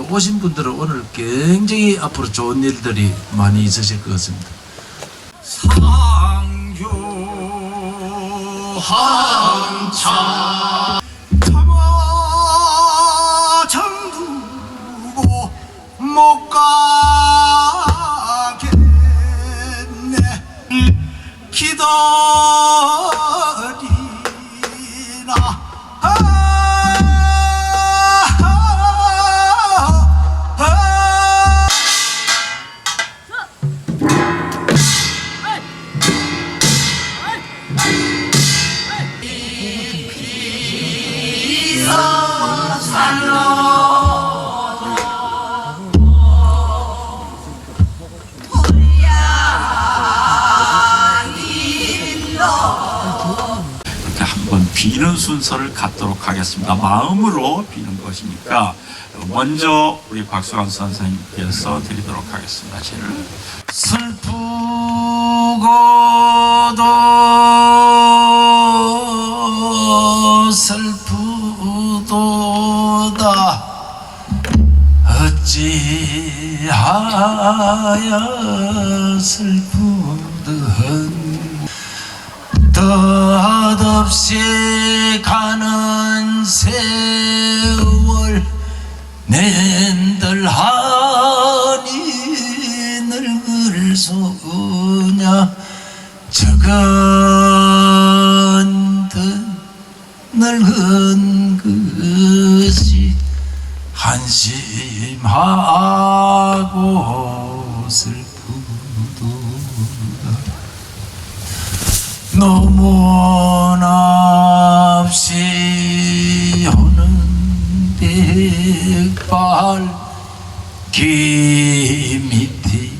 오신 분들은 오늘 굉장히 앞으로 좋은 일들이 많이 있으실 것 같습니다. 상주 한참 참아 정두고 못 가겠네 기다 이렇게 한번 비는 순서를 갖도록 하겠습니다. 마음으로 비는 것이니까 먼저 우리 박수환 선생님께서 드리도록 하겠습니다. 제를 슬프고도 슬프도다 어찌하여 슬프 없이 가는 세월 낸들하니 늙을 소냐. 적은 듯 늙은 것이 한심하고 슬프도다. 너무 백발 기밑이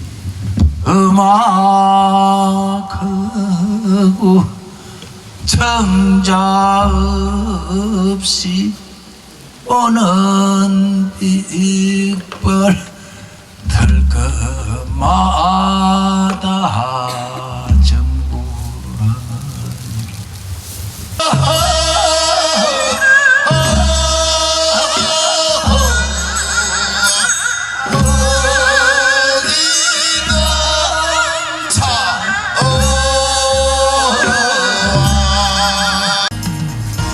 음악하고 정자 없이 오는 백발 들것마다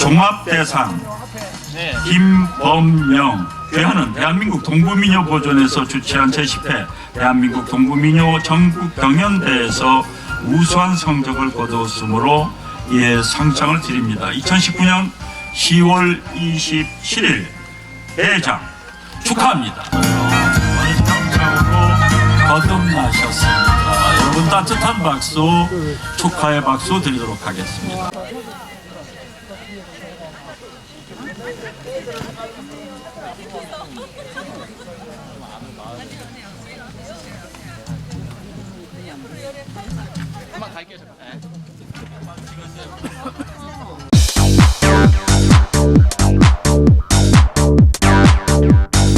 종합대상 김범영 괴하는 대한민국 동부민요 보존에서 주최한 제10회 대한민국 동부민요 전국 경연대회에서 우수한 성적을 거두었으므로 이에 상장을 드립니다. 2019년 10월 27일 대장 축하합니다. 거듭나셨습니다. 여러분 따뜻한 박수 축하의 박수 드리도록 하겠습니다. 한번 갈게요 잠깐. 네.